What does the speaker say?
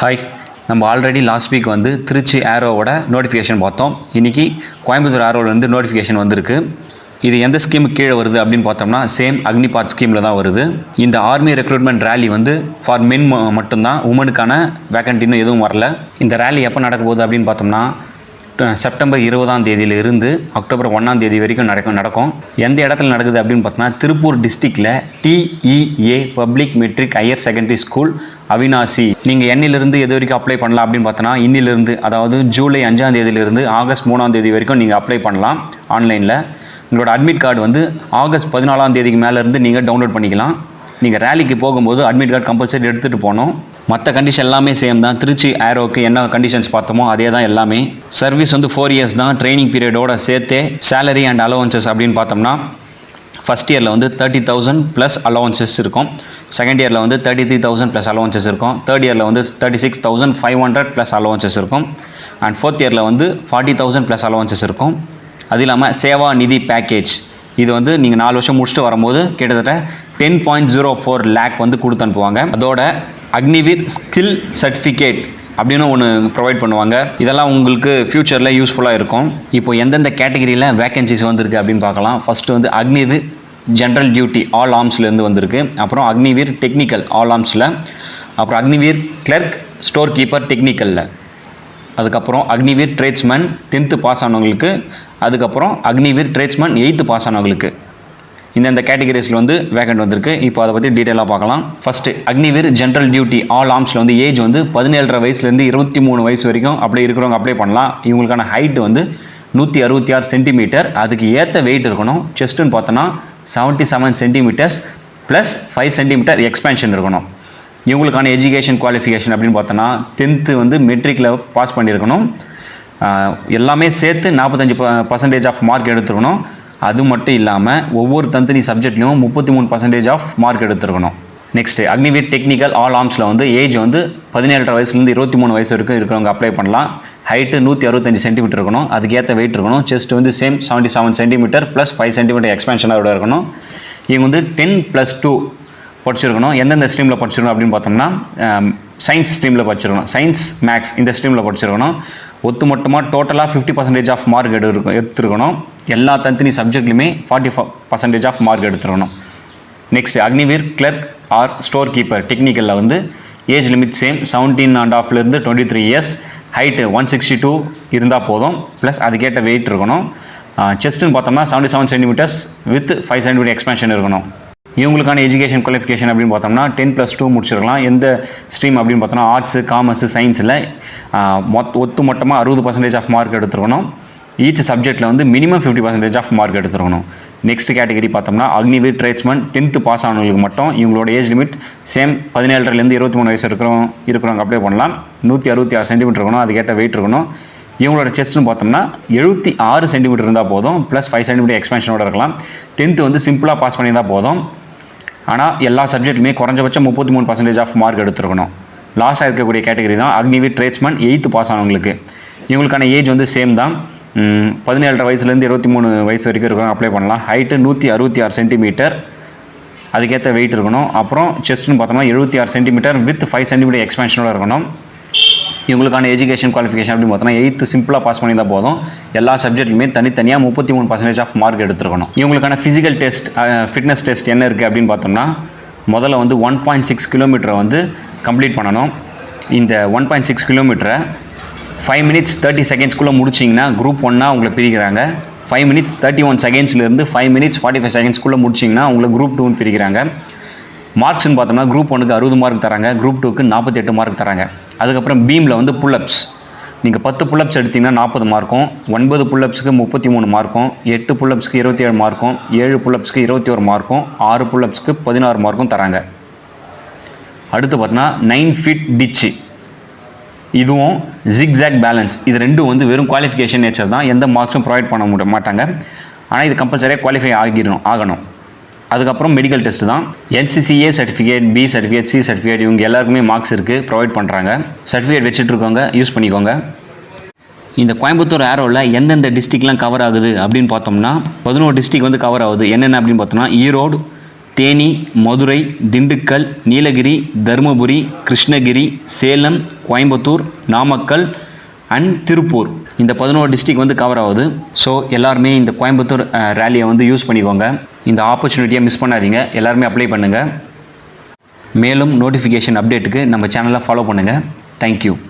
Hi நம்ம already last week வந்து Trichy ஏரோவோட notification பார்த்தோம். இன்றைக்கி கோயம்புத்தூர் ஏரோவிலேருந்து நோட்டிஃபிகேஷன் வந்திருக்கு. இது எந்த ஸ்கீமுக்கு கீழே வருது அப்படின்னு பார்த்தோம்னா சேம் அக்னிபாத் ஸ்கீமில் தான் வருது. இந்த ஆர்மி ரெக்ரூட்மெண்ட் ரேலி வந்து ஃபார் மென் மட்டும்தான் உமனுக்கான வேக்கண்ட் எதுவும் வரல. இந்த ரேலி எப்போ நடக்க போகுது அப்படின்னு பார்த்தோம்னா செப்டம்பர் இருபதாம் தேதியிலிருந்து அக்டோபர் ஒன்றாம் தேதி வரைக்கும் நடக்கும் நடக்கும். எந்த இடத்துல நடக்குது அப்படின்னு பார்த்தோன்னா திருப்பூர் டிஸ்ட்ரிக்டில் TEA public matric higher secondary school Avinashi. நீங்கள் எண்ணிலிருந்து எது வரைக்கும் அப்ளை பண்ணலாம் அப்படின்னு பார்த்தோன்னா இன்னிலிருந்து அதாவது ஜூலை அஞ்சாம் தேதியிலிருந்து ஆகஸ்ட் மூணாம் தேதி வரைக்கும் நீங்கள் அப்ளை பண்ணலாம் ஆன்லைனில் உங்களோட அட்மிட் கார்டு வந்து ஆகஸ்ட் பதினாலாம் தேதிக்கு மேலேருந்து நீங்கள் டவுன்லோட் பண்ணிக்கலாம். நீங்கள் ரேலிக்கு போகும்போது அட்மிட் கார்டு கம்பல்சரி எடுத்துகிட்டு போகணும். மற்ற கண்டிஷன் எல்லாமே சேம் தான். திருச்சி ஏரோக்கு என்ன கண்டிஷன்ஸ் பார்த்தோமோ அதே தான் எல்லாமே. சர்வீஸ் வந்து ஃபோர் இயர்ஸ் தான் ட்ரைனிங் பீரியடோட சேர்த்தே சேலரி அண்ட் அலோவன்சஸ் அப்படின்னு பார்த்தோம்னா ஃபஸ்ட் இயரில் வந்து தேர்ட்டி தௌசண்ட் ப்ளஸ் அலோவன்சஸ் இருக்கும். செகண்ட் இயரில் வந்து thirty three thousand plus allowances இருக்கும் தேர்ட் இயரில் வந்து thirty six thousand five hundred plus allowances இருக்கும் அண்ட் ஃபோர்த் இயரில் வந்து ஃபார்ட்டி தௌசண்ட் ப்ளஸ் அலோவன்சஸ் இருக்கும். அது இல்லாமல் சேவா நிதி பேக்கேஜ் இது வந்து நீங்கள் நாலு வருஷம் முடிச்சுட்டு வரும்போது கிட்டத்தட்ட ten point zero four lakh வந்து கொடுத்து அனுப்புவாங்க. அதோட அக்னிவீர் ஸ்கில் சர்டிஃபிகேட் அப்படின்னு ஒன்று ப்ரொவைட் பண்ணுவாங்க. இதெல்லாம் உங்களுக்கு ஃப்யூச்சரில் யூஸ்ஃபுல்லாக இருக்கும். இப்போ எந்தெந்த கேட்டகரியில் வேகன்சிஸ் வந்திருக்கு அப்படின்னு பார்க்கலாம். ஃபஸ்ட்டு வந்து அக்னிவீர் ஜென்ரல் டியூட்டி ஆல் ஆர்ம்ஸ்லேருந்து வந்திருக்கு. அப்புறம் அக்னிவீர் டெக்னிக்கல் ஆல் ஆர்ம்ஸில் அப்புறம் அக்னிவீர் கிளர்க் ஸ்டோர் கீப்பர் டெக்னிக்கலில் அதுக்கப்புறம் அக்னிவீர் ட்ரேட்ஸ்மேன் டென்த்து பாஸ் ஆனவங்களுக்கு. அதுக்கப்புறம் அக்னிவீர் ட்ரேட்ஸ்மேன் எயித்து பாஸ் ஆனவங்களுக்கு. இந்தந்த கேட்டகரிஸில் வந்து வேகண்ட் வந்திருக்கு. இப்போ அதை பற்றி டீட்டெயிலாக பார்க்கலாம். First Agniveer general duty all ஆர்ம்ஸில் வந்து ஏஜ் வந்து பதினேழரை வயசுலேருந்து இருபத்தி மூணு வயசு வரைக்கும் அப்படி இருக்கிறவங்க அப்ளை பண்ணலாம். இவங்களுக்கான ஹைட் வந்து நூற்றி அறுபத்தி ஆறு சென்டிமீட்டர் அதுக்கு ஏற்ற வெயிட் இருக்கணும். செஸ்ட்டுன்னு பார்த்தோன்னா seventy seven centimeters plus five centimeter expansion இருக்கணும். இவங்களுக்கான எஜுகேஷன் குவாலிஃபிகேஷன் அப்படின்னு பார்த்தோன்னா டென்த்து வந்து மெட்ரிக்கில் பாஸ் பண்ணியிருக்கணும். எல்லாமே சேர்த்து நாற்பத்தஞ்சு பர்சன்டேஜ் ஆஃப் மார்க் எடுத்துருக்கணும். அது மட்டும் இல்லாமல் ஒவ்வொரு தனித்தனி சப்ஜெக்ட்லையும் முப்பத்தி மூணு பர்சன்டேஜ் ஆஃப் மார்க் எடுத்துருக்கணும். நெக்ஸ்ட் அக்னிவீட் டெக்னிக்கல் ஆல் ஆர்ம்ஸில் வந்து ஏஜ் வந்து பதினேழரை வயசுலேருந்து இருபத்தி மூணு வயசு வரைக்கும் இருக்கிறவங்க அப்ளை பண்ணலாம். ஹைட்டு நூற்றி அறுபத்தஞ்சு சென்டிமீட்டர் இருக்கணும். அதுக்கேற்ற வெயிட் இருக்கணும். செஸ்ட் வந்து same seventy seven centimeter plus five centimeter எக்ஸ்பென்ஷனோட இருக்கணும். இவங்க வந்து டென் ப்ளஸ் டூ படிச்சிருக்கணும். எந்தெந்த ஸ்ட்ரீமில் படிச்சிருக்கணும் அப்படின்னு பார்த்தோம்னா சயின்ஸ் ஸ்ட்ரீமில் படிச்சிருக்கணும். சயின்ஸ் மேக்ஸ் இந்த ஸ்ட்ரீமில் படிச்சிருக்கணும். ஒத்து மொத்தமாக டோட்டலாக ஃபிஃப்டி பர்சன்டேஜ் ஆஃப் மார்க் எடுக்கும் எடுத்துருக்கணும். எல்லா தனித்தனி சப்ஜெக்ட்லையுமே forty percentage of mark எடுத்துருக்கணும். Next Agniveer clerk or store keeper டெக்னிக்கலில் வந்து age limit same seventeen and ஆஃப்லேருந்து twenty three years height one sixty two இருந்தால் போதும். ப்ளஸ் அதுக்கேற்ற வெயிட் இருக்கணும். செஸ்ட்டுன்னு பார்த்தோம்னா seventy seven centimeters with five centimeter expansion இருக்கணும். இவங்களுக்கான education qualification அப்படின்னு பார்த்தோம்னா டென் ப்ளஸ் டூ முடிச்சிருக்கலாம். எந்த ஸ்ட்ரீம் அப்படின்னு பார்த்தோம்னா ஆர்ட்ஸு காமர்ஸு சயின்ஸில் மொத்த ஒத்து மொத்தமாக அறுபது பர்சன்டேஜ் ஆஃப் மார்க் எடுத்துருக்கணும். ஈச் சப்ஜெக்ட்டில் வந்து minimum fifty percentage of mark எடுத்துருக்கணும். Next category பார்த்தோம்னா அக்னிவீர் ட்ரேட்ஸ்மேன் டென்த்து பாஸ் ஆனவங்களுக்கு மட்டும் இவங்களோட ஏஜ் லிமிட் சேம் பதினேழுலேருந்து இருபத்தி மூணு வயசு இருக்கிறோம் இருக்கிறவங்க அப்ளை பண்ணலாம். நூற்றி அறுபத்தி ஆறு சென்டிமீட்டர் இருக்கணும் அதுக்கேற்ற வெயிட் இருக்கணும். இவங்களோட செஸ்ட்னு பார்த்தோம்னா எழுபத்தி ஆறு சென்டிமீட்டர் இருந்தால் போதும் ப்ளஸ் ஃபைவ் சென்டிமீட்டர் எக்ஸ்பென்ஷனோட இருக்கலாம். டென்த்து வந்து சிம்பிளாக பாஸ் பண்ணியிருந்தால் போதும். ஆனால் எல்லா சப்ஜெக்ட்டுமே குறைஞ்சபட்சம் முப்பத்தி மூணு பர்சன்டேஜ் ஆஃப் மார்க் எடுத்துருக்கணும். லாஸ்ட்டாக இருக்கக்கூடிய கேட்டகரி தான் அக்னிவி ட்ரேட்ஸ்மேன் எயித்து பாஸ் ஆனவங்களுக்கு. இவங்களுக்கான ஏஜ் வந்து சேம் தான். பதினேழரை வயசுலேருந்து இருபத்தி மூணு வயசு வரைக்கும் இருக்கிறவங்க அப்ளை பண்ணலாம். ஹைட்டு நூற்றி அறுபத்தி ஆறு சென்டிமீட்டர் அதுக்கேற்ற வெயிட் இருக்கணும். அப்புறம் செஸ்ட்னு பார்த்தோம்னா எழுபத்தி ஆறு சென்டிமீட்டர் வித் ஃபைவ் சென்டிமீட்டர் எக்ஸ்பென்ஷனோட இருக்கணும். இவங்களுக்கான எஜுகேஷன் குவாலிஃபிகேஷன் அப்படின்னு பார்த்தோம்னா எயித்து சிம்பிளாக பாஸ் பண்ணியிருந்தால் போதும். எல்லா சப்ஜெக்ட்லையுமே தனித்தனியாக முப்பத்தி மூணு பர்சன்டேஜ் ஆஃப் மார்க் எடுத்துருக்கணும். இவங்களுக்கான ஃபிசிக்கல் டெஸ்ட் ஃபிட்னஸ் டெஸ்ட் என்ன இருக்குது அப்படின்னு பார்த்தோம்னா முதல்ல வந்து ஒன் பாயிண்ட் சிக்ஸ் கிலோமீட்டரை வந்து கம்ப்ளீட் பண்ணணும். இந்த ஒன் பாயிண்ட் சிக்ஸ் கிலோமீட்டரை ஃபைவ் மினிட்ஸ் தேர்ட்டி செகண்ட்ஸ்குள்ளே முடிச்சிங்கன்னா குரூப் ஒன்னாக உங்களை பிரிக்கிறாங்க. ஃபைவ் மினிட்ஸ் தேர்ட்டி ஒன் செகண்ட்ஸ்லேருந்து ஃபைவ் மினிட்ஸ் ஃபார்ட்டி ஃபைவ் செகண்ட்ஸ்குள்ளே முடிச்சிங்கன்னா உங்களை குரூப் டூன்னு பிரிக்கிறாங்க. மார்க்ஸ்னு பார்த்தோம்னா குரூப் ஒனுக்கு அறுபது மார்க் தராங்க குரூப் டூக்கு நாற்பத்தெட்டு மார்க் தராங்க. அதுக்கப்புறம் பீமில் வந்து புல்லப்ஸ் நீங்கள் பத்து புல்லப்ஸ் எடுத்தீங்கன்னா நாற்பது மார்க்கும் ஒன்பது புல்லப்ஸுக்கு முப்பத்தி மூணு மார்க்கும் எட்டு புல்லப்ஸுக்கு இருபத்தி ஏழு மார்க்கும் ஏழு புல்லப்ஸுக்கு இருபத்தி ஒரு மார்க்கும் ஆறு புல்லப்ஸ்க்கு பதினாறு மார்க்கும் தராங்க. அடுத்து பார்த்தீங்கன்னா நைன் ஃபீட் டிச்சு இதுவும் ஜிக்ஸாக் பேலன்ஸ் இது ரெண்டும் வந்து வெறும் குவாலிஃபிகேஷன் நேச்சர் தான். எந்த மார்க்ஸும் ப்ரொவைட் பண்ண முடிய மாட்டாங்க. ஆனால் இது கம்பல்சரியாக குவாலிஃபை ஆகிடணும் ஆகணும். அதுக்கப்புறம் மெடிக்கல் டெஸ்ட் தான். NCC A certificate B certificate C certificate இவங்க எல்லாருக்குமே மார்க்ஸ் இருக்குது ப்ரொவைட் பண்ணுறாங்க சர்டிஃபிகேட் வச்சுட்டு இருக்கவங்க யூஸ் பண்ணிக்கோங்க. இந்த கோயம்புத்தூர் ஏரோவில் எந்தெந்த டிஸ்ட்ரிக்ட்லாம் கவர் ஆகுது அப்படின்னு பார்த்தோம்னா பதினோரு டிஸ்ட்ரிக் வந்து கவர் ஆகுது. என்னென்ன அப்படின்னு பார்த்தோம்னா ஈரோடு தேனி மதுரை திண்டுக்கல் நீலகிரி தருமபுரி கிருஷ்ணகிரி சேலம் கோயம்புத்தூர் நாமக்கல் அண்ட் திருப்பூர். இந்த பதினோரு டிஸ்ட்ரிக் வந்து கவர் ஆகுது. ஸோ எல்லாருமே இந்த கோயம்புத்தூர் ரேலியை வந்து யூஸ் பண்ணிக்கோங்க. இந்த ஆப்பர்ச்சுனிட்டியை மிஸ் பண்ணாதீங்க. எல்லாருமே அப்ளை பண்ணுங்கள் மேலும் நோட்டிஃபிகேஷன் அப்டேட்டுக்கு நம்ம சேனலை ஃபாலோ பண்ணுங்கள் தேங்க்யூ